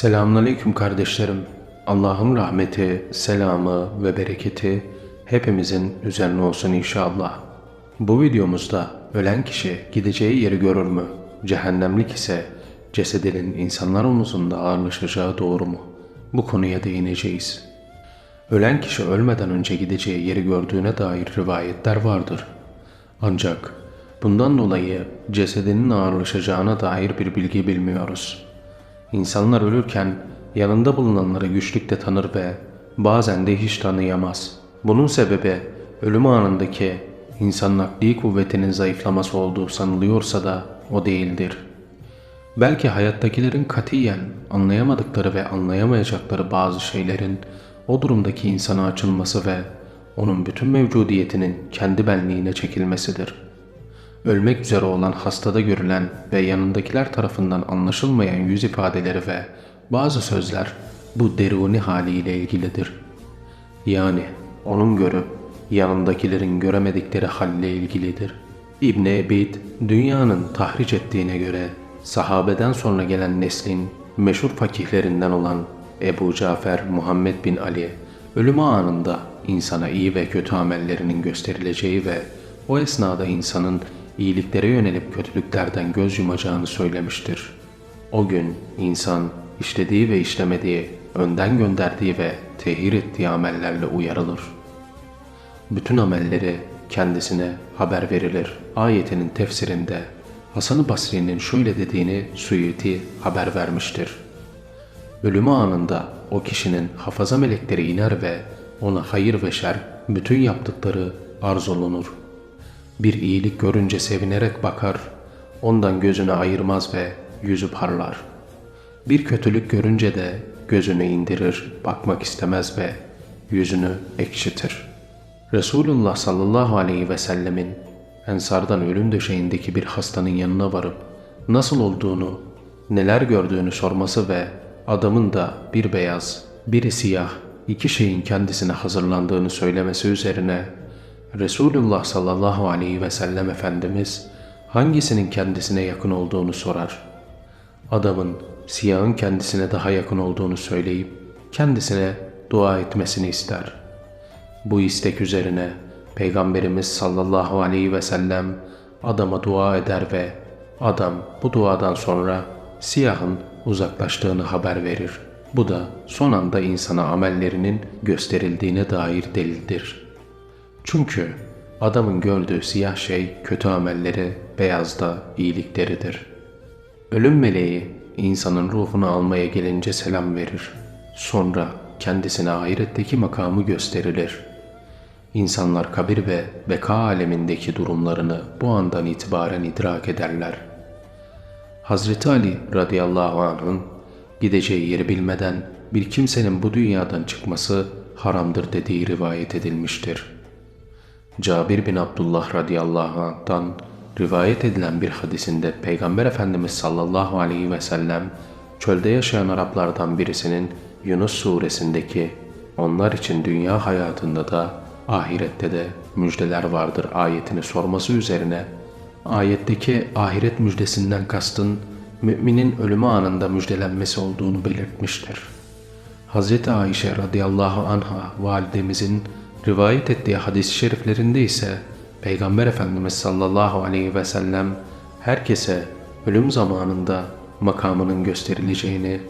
Selamünaleyküm kardeşlerim. Allah'ın rahmeti, selamı ve bereketi hepimizin üzerine olsun inşallah. Bu videomuzda ölen kişi gideceği yeri görür mü? Cehennemlik ise cesedinin insanlar omuzunda ağırlaşacağı doğru mu? Bu konuya değineceğiz. Ölen kişi ölmeden önce gideceği yeri gördüğüne dair rivayetler vardır. Ancak bundan dolayı cesedinin ağırlaşacağına dair bir bilgi bilmiyoruz. İnsanlar ölürken yanında bulunanları güçlükle tanır ve bazen de hiç tanıyamaz. Bunun sebebi ölüm anındaki insanın akli kuvvetinin zayıflaması olduğu sanılıyorsa da o değildir. Belki hayattakilerin katiyen anlayamadıkları ve anlayamayacakları bazı şeylerin o durumdaki insana açılması ve onun bütün mevcudiyetinin kendi benliğine çekilmesidir. Ölmek üzere olan hastada görülen ve yanındakiler tarafından anlaşılmayan yüz ifadeleri ve bazı sözler bu deruni haliyle ilgilidir. Yani onun görüp yanındakilerin göremedikleri halle ilgilidir. İbn Ebid dünyanın tahriş ettiğine göre sahabeden sonra gelen neslin meşhur fakihlerinden olan Ebu Cafer Muhammed bin Ali ölümü anında insana iyi ve kötü amellerinin gösterileceği ve o esnada insanın iyiliklere yönelip kötülüklerden göz yumacağını söylemiştir. O gün insan işlediği ve işlemediği, önden gönderdiği ve tehir ettiği amellerle uyarılır. Bütün amelleri kendisine haber verilir. Ayetinin tefsirinde Hasan-ı Basri'nin şöyle dediğini Suyuti haber vermiştir. Ölümü anında o kişinin hafaza melekleri iner ve ona hayır ve şer bütün yaptıkları arzolunur. Bir iyilik görünce sevinerek bakar, ondan gözünü ayırmaz ve yüzü parlar. Bir kötülük görünce de gözünü indirir, bakmak istemez ve yüzünü ekşitir. Resulullah sallallahu aleyhi ve sellemin ensardan ölüm döşeğindeki bir hastanın yanına varıp nasıl olduğunu, neler gördüğünü sorması ve adamın da bir beyaz, biri siyah, iki şeyin kendisine hazırlandığını söylemesi üzerine Resulullah sallallahu aleyhi ve sellem Efendimiz hangisinin kendisine yakın olduğunu sorar. Adamın siyahın kendisine daha yakın olduğunu söyleyip kendisine dua etmesini ister. Bu istek üzerine Peygamberimiz sallallahu aleyhi ve sellem adama dua eder ve adam bu duadan sonra siyahın uzaklaştığını haber verir. Bu da son anda insana amellerinin gösterildiğine dair delildir. Çünkü adamın gördüğü siyah şey kötü amelleri, beyaz da iyilikleridir. Ölüm meleği insanın ruhunu almaya gelince selam verir. Sonra kendisine ahiretteki makamı gösterilir. İnsanlar kabir ve beka alemindeki durumlarını bu andan itibaren idrak ederler. Hazreti Ali radıyallahu anh'ın gideceği yeri bilmeden bir kimsenin bu dünyadan çıkması haramdır dediği rivayet edilmiştir. Cabir bin Abdullah radıyallahu anh'tan rivayet edilen bir hadisinde Peygamber Efendimiz sallallahu aleyhi ve sellem çölde yaşayan Araplardan birisinin Yunus suresindeki onlar için dünya hayatında da ahirette de müjdeler vardır ayetini sorması üzerine ayetteki ahiret müjdesinden kastın müminin ölümü anında müjdelenmesi olduğunu belirtmiştir. Hz. Ayşe radıyallahu anha validemizin rivayet ettiği hadis-i şeriflerinde ise Peygamber Efendimiz sallallahu aleyhi ve sellem herkese ölüm zamanında makamının gösterileceğini,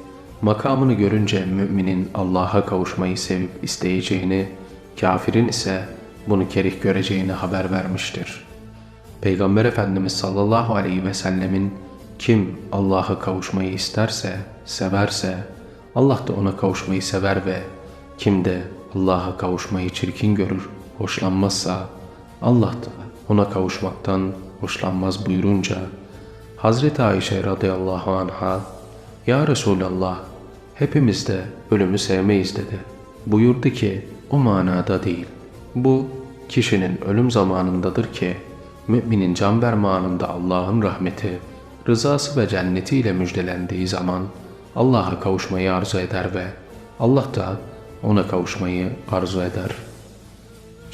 makamını görünce müminin Allah'a kavuşmayı sevip isteyeceğini, kafirin ise bunu kerih göreceğini haber vermiştir. Peygamber Efendimiz sallallahu aleyhi ve sellemin kim Allah'a kavuşmayı isterse, severse, Allah da ona kavuşmayı sever ve kim de Allah'a kavuşmayı çirkin görür, hoşlanmazsa Allah da ona kavuşmaktan hoşlanmaz buyurunca Hazreti Ayşe radıyallahu anha Ya Resulallah hepimiz de ölümü sevmeyiz dedi. Buyurdu ki o manada değil. Bu kişinin ölüm zamanındadır ki müminin can verme anında Allah'ın rahmeti, rızası ve cennetiyle müjdelendiği zaman Allah'a kavuşmayı arzu eder ve Allah da ona kavuşmayı arzu eder.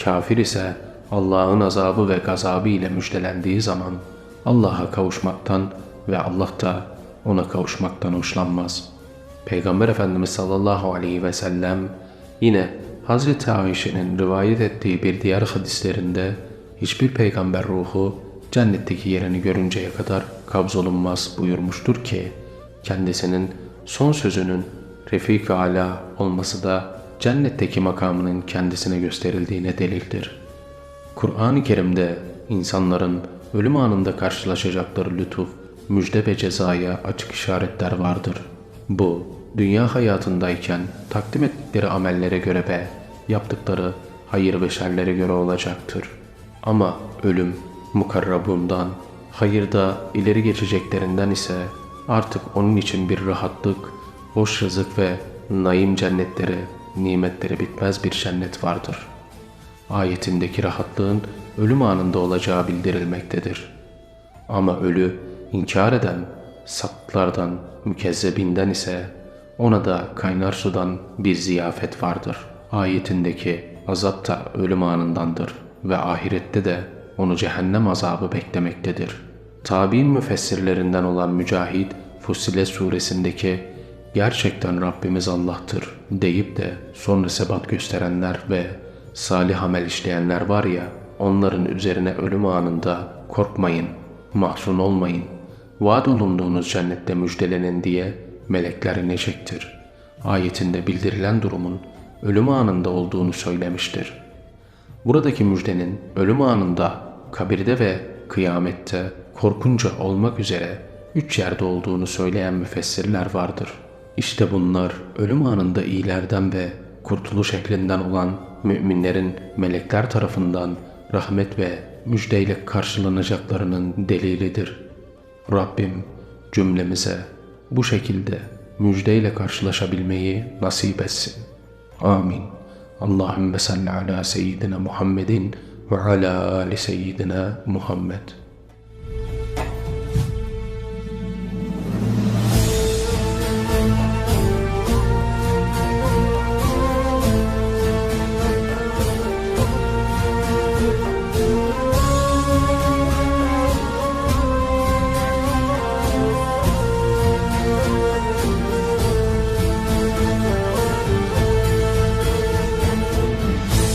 Kafir ise Allah'ın azabı ve gazabı ile müjdelendiği zaman Allah'a kavuşmaktan ve Allah da ona kavuşmaktan hoşlanmaz. Peygamber Efendimiz sallallahu aleyhi ve sellem yine Hazreti Ayşe'nin rivayet ettiği bir diğer hadislerinde hiçbir peygamber ruhu cennetteki yerini görünceye kadar kabzolunmaz buyurmuştur ki kendisinin son sözünün Refik-i Ala olması da cennetteki makamının kendisine gösterildiğine delildir. Kur'an-ı Kerim'de insanların ölüm anında karşılaşacakları lütuf, müjde ve cezaya açık işaretler vardır. Bu, dünya hayatındayken takdim ettikleri amellere göre ve yaptıkları hayır ve şerlere göre olacaktır. Ama ölüm, mukarrabundan, hayırda ileri geçeceklerinden ise artık onun için bir rahatlık, hoş rızık ve naim cennetleri, nimetleri bitmez bir cennet vardır. Ayetindeki rahatlığın ölüm anında olacağı bildirilmektedir. Ama ölü, inkar eden, saplardan, mükezzebinden ise ona da kaynar sudan bir ziyafet vardır. Ayetindeki azap da ölüm anındandır ve ahirette de onu cehennem azabı beklemektedir. Tabi'in müfessirlerinden olan Mücahit, Fussile suresindeki gerçekten Rabbimiz Allah'tır deyip de sonra sebat gösterenler ve salih amel işleyenler var ya, onların üzerine ölüm anında korkmayın, mahzun olmayın, vaat olunduğunuz cennette müjdelenin diye melekler inecektir. Ayetinde bildirilen durumun ölüm anında olduğunu söylemiştir. Buradaki müjdenin ölüm anında, kabirde ve kıyamette korkunca olmak üzere üç yerde olduğunu söyleyen müfessirler vardır. İşte bunlar ölüm anında iyilerden ve kurtuluş ehlinden olan müminlerin melekler tarafından rahmet ve müjdeyle karşılanacaklarının delilidir. Rabbim cümlemize bu şekilde müjdeyle karşılaşabilmeyi nasip etsin. Amin. Allahümme salli ala seyyidina Muhammedin ve ala ali seyyidina Muhammed.